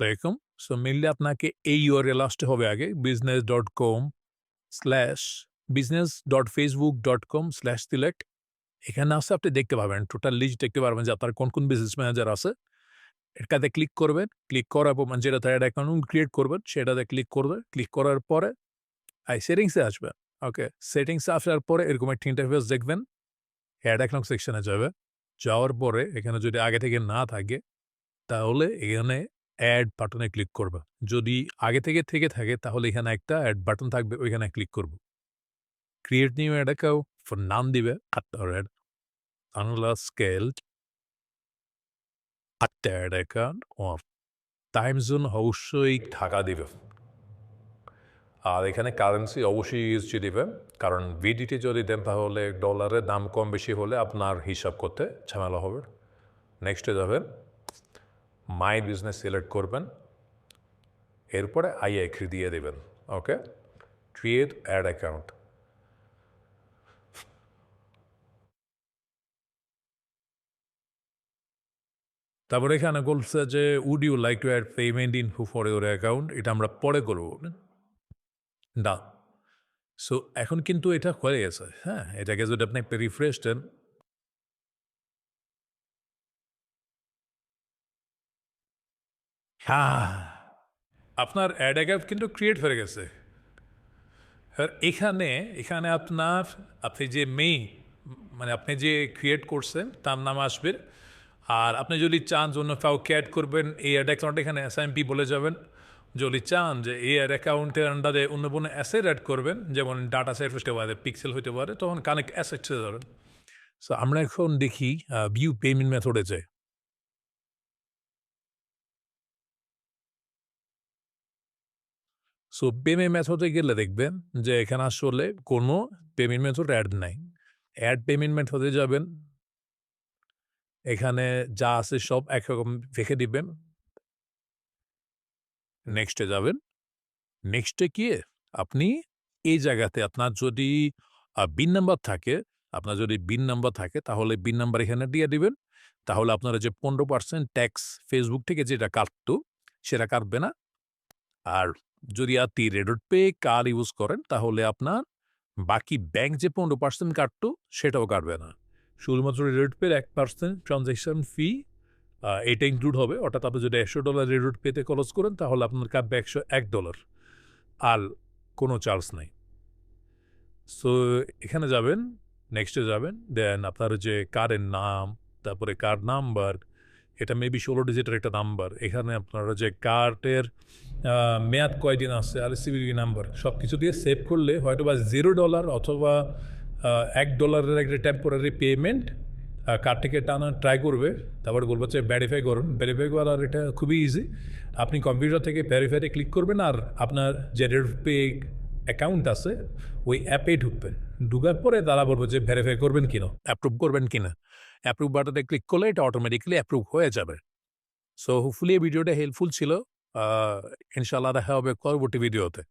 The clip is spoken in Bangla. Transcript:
তো সো মেনলি আপনাকে এই ইউআরএল আসতে হবে আগে business dot com slash business dot Facebook dot com slash select এখানে আসে আপনি দেখতে পাবেন টোটাল লিস্ট দেখতে পারবেন যে আপনার কোন কোন বিজনেস ম্যানেজার আছে। এটাতে ক্লিক করবেন ক্লিক করার পর মানে যেটাতে অ্যাড অ্যাকাউন্ট ক্রিয়েট করবেন, সেটাতে ক্লিক করবে। ক্লিক করার পরে, আই সেটিংসে আসবে। ওকে সেটিংসে আসার পরে এরকম একটা ইন্টারফেস দেখবেন অ্যাড অ্যাকাউন্ট সেকশনে যাবে। যাওয়ার পরে এখানে যদি আগে থেকে না থাকে, তাহলে এখানে অ্যাড বাটনে ক্লিক করবে। যদি আগে থেকে থেকে থাকে, তাহলে এখানে একটা অ্যাড বাটন থাকবে, ওইখানে ক্লিক করব। Create new ad account for নাম দিবে আটটা অ্যাড আনলা স্কেল আটটা ad account of time zone অবশ্যই ঢাকা দিবে। আর এখানে কারেন্সি অবশ্যই ইউএসডি দিবেন কারণ ভিডিটি যদি দেন তাহলে ডলারের দাম কম বেশি হলে আপনার হিসাব করতে ঝামেলা হবে। নেক্সটে যাবেন মাই বিজনেস সিলেক্ট করবেন এরপরে আই এক্রি দিয়ে দেবেন ওকে ক্রিয়েট অ্যাড অ্যাকাউন্ট তারপরে এখানে বলছে যে would you like to add payment info for your account এটা আমরা পরে করব না সো এখন কিন্তু এটা হয়ে গেছে হ্যাঁ এটাকে যদি আপনি একটা রিফ্রেশ দেন হ্যাঁ আপনার অ্যাড অ্যাকাউন্ট কিন্তু ক্রিয়েট হয়ে গেছে। আর এখানে এখানে আপনার, আপনি যে মেই মানে আপনি যে ক্রিয়েট করছেন, তার নাম আসবে। আর আপনি যদি চান অন্য কাউকে অ্যাড করবেন, এই অ্যাড অ্যাকাউন্ট এখানে এস বলে যাবেন। যদি চান যে এই অ্যাড অ্যাকাউন্টের আন্ডারে অন্য কোনো অ্যাসেট অ্যাড করবেন, যেমন ডাটা সেট হতে পারে পিক্সেল হতে পারে, তখন কানেক্ট অ্যাসেট ধরেন। সো আমরা এখন দেখি ভিউ পেমেন্ট মেথডে যাই। সো পেমেন্ট মেথডে গেলে দেখবেন যে এখানে আসলে কোনো পেমেন্ট মেথড অ্যাড নাই। অ্যাড পেমেন্ট মেথডে যাবেন। এখানে যা আছে সব একরকম রেখে দিবেন। নেক্সটে যাবেন। নেক্সটে গিয়ে আপনি এই জায়গাতে আপনার যদি বিন নাম্বার থাকে, আপনার যদি বিন নাম্বার থাকে, তাহলে বিন নাম্বার এখানে দিয়ে দিবেন। তাহলে আপনারা যে পনেরো পার্সেন্ট ট্যাক্স ফেসবুক থেকে যেটা কাটতো, সেটা কাটবে না। আর যদি আপনি রেডট পে কার্ড ইউজ করেন, তাহলে আপনার বাকি ব্যাংক যে পনেরো পার্সেন্ট কাটতো সেটাও কাটবে না। শুধুমাত্র রেডট পের এক পার্সেন্ট ট্রানজ্যাকশন ফি এটা ইনক্লুড হবে। অর্থাৎ আপনি যদি একশো ডলার রেডট পেতে খরচ করেন, তাহলে আপনার কাটবে একশো এক ডলার আর কোনো চার্জ নাই। সো এখানে যাবেন নেক্সটে যাবেন দেন আপনার যে কারের নাম, তারপরে কার নাম্বার এটা মেবি ষোলো ডিজিটের একটা নাম্বার এখানে আপনারা যে কার্ডের মেয়াদ কয়দিন আছে? আর সিবিডি নাম্বার সব কিছু দিয়ে সেভ করলে হয়তো বা জিরো ডলার অথবা এক ডলারের একটা টেম্পোরারি পেমেন্ট কার্ড থেকে টানা ট্রাই করবে। তারপর বলব যে ভ্যারিফাই করুন। ভ্যারিফাই করার এটা খুবই ইজি আপনি কম্পিউটার থেকে ভ্যারিফাইতে ক্লিক করবেন আর আপনার যে রেড পে অ্যাকাউন্ট আছে, ওই অ্যাপে ঢুকবেন। ঢুকার পরে তারা বলব যে ভেরিফাই করবেন কিনা অ্যাপ্রুভ করবেন কিনা। অ্যাপ্রুভ বাটনে ক্লিক করলে এটা অটোমেটিক্যালি অ্যাপ্রুভ হয়ে যাবে। সো হোপফুলি এই ভিডিওটা হেল্পফুল ছিল। ইনশাল্লাহ দেখা হবে পরবর্তী ভিডিওতে